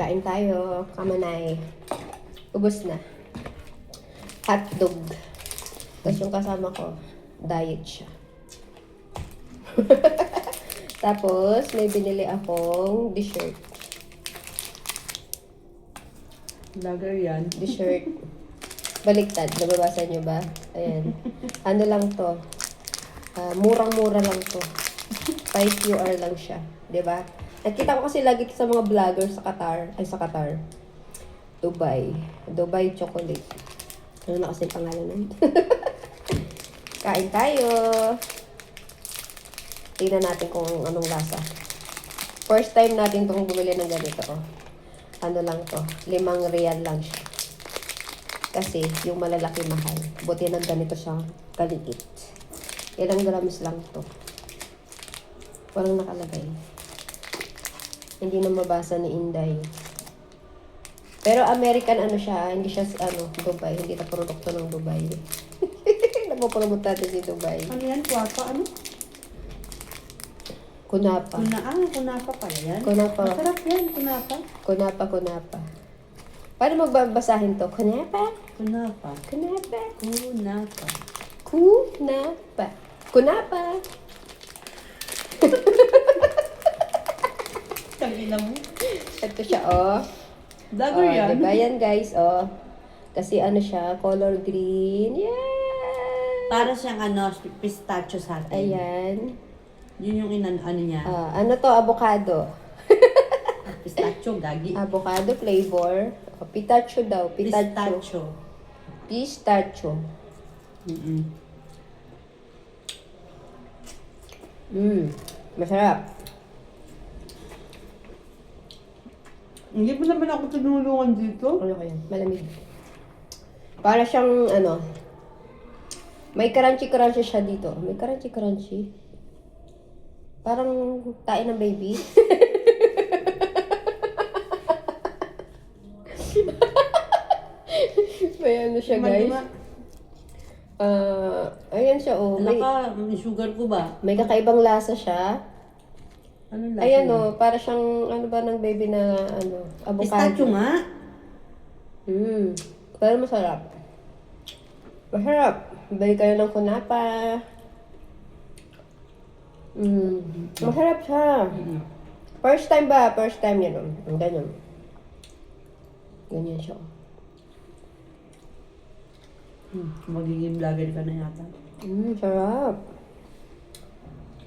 Kain tayo. Kamanay. Ubus na. Hotdog. Tapos yung kasama ko, diet siya. Tapos, may binili akong t-shirt. Lager yan. T-shirt. Baliktad. Nababasa nyo ba? Ayan. Ano lang to? Ah, murang-mura lang to. 5 QR lang siya. ba? Nakita ko kasi lagi sa mga vlogger sa Qatar. Ay, sa Qatar. Dubai. Dubai chocolate. Ano na kasi pangalan nun? Kain tayo. Tingnan natin kung anong lasa. First time natin itong bumili ng ganito. Oh. Ano lang to? Limang real lang siya. Kasi yung malalaki mahal. Buti na ganito siya kaliit. Ilang grams lang to. Walang nakalagay. Hindi na mabasa ni Inday. Pero American ano siya, hindi siya ano, Dubai. Hindi na produkto ng Dubai. Napopromote natin si Dubai. Ano yan? Kuwapa? Ano? Kunapa. Kuna, ah, kunapa pala yan. Kunapa. Masarap yan, kunapa. Kunapa, kunapa. Paano magbabasahin to? Kunapa? Kunapa. Kunapa? Kunapa. Kunapa. Kunapa. Tangina mo. Ito siya, oh. Lager oh, yan. Diba yan, guys, oh. Kasi ano siya, color green. Yeah! Para siyang ano, pistachio sa atin. Ayan. Yun yung inan, ano niya. Ah, ano to, avocado. Pistachio, gagi. Avocado flavor. Oh, pitacho daw, pitacho. Pistachio. Pistachio. Mm-mm. Mm, masarap. Hindi mo naman ako tinulungan dito. Ano kaya? Malamig. Para siyang, ano, may crunchy-crunchy siya dito. May crunchy-crunchy. Parang tain ng baby. may ano siya, guys. Ah, ayan siya, oh. Wala May, ka, may sugar ko ba? may kakaibang lasa siya. Ano lasa Ayan, niya? oh. Para siyang, ano ba, ng baby na, ano, avocado. Pistachio nga. Mm. Pero masarap. Masarap. Balik kayo ng kunapa. Mm. Masarap siya. First time ba? First time yan. Oh. Ang ganyan. Ganyan siya. oh. Hmm, magiging vlogger ka na yata. Mm, sarap.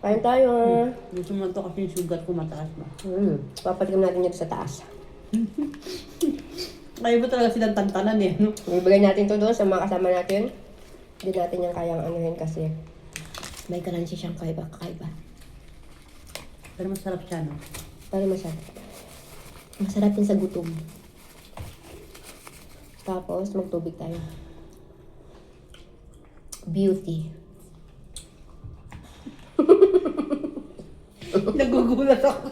Kain tayo. Gusto mo to kasi yung sugar ko mataas ba? Mm. Papatikim natin yun sa taas. Kaya ba talaga silang tantanan eh, no? Ibigay natin to doon sa mga kasama natin. Hindi natin yung kayang anuhin kasi may crunchy siyang kaiba, kakaiba. Pero masarap siya, no? Para masarap. Masarap yun sa gutom. Tapos, magtubig tayo. Beauty. Nagugulat ako.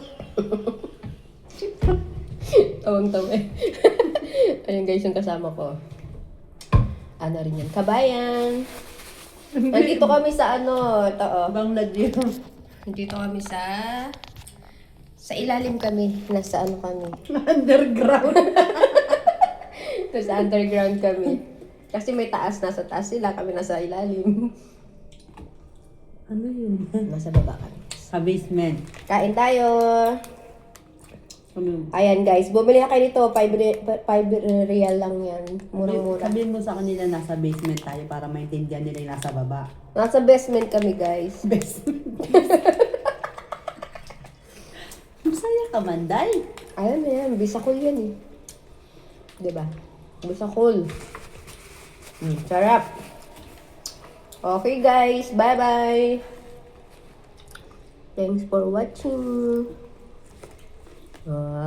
Tawang-tawa eh. Ayun guys, yung kasama ko. Ano rin yan? Kabayan! Nandito kami sa ano, ito oh. Bangladesh. Nandito kami sa... Sa ilalim kami. Nasa ano kami. Underground. Nasa underground kami. Kasi may taas, nasa taas sila, kami nasa ilalim. ano yun? Nasa baba kami. Sa basement. Kain tayo! Ano? Ayan guys, bumili na kayo nito. 5 real lang yan. Murang-mura. Sabihin mo sa kanila nasa basement tayo para maintindihan nila yung nasa baba. Nasa basement kami guys. Basement. Masaya ka man, Day. Ayan na yan, bisakol yan eh. Diba? Bisakol. Mm, sarap. Okay guys, bye-bye. Thanks for watching. Ah.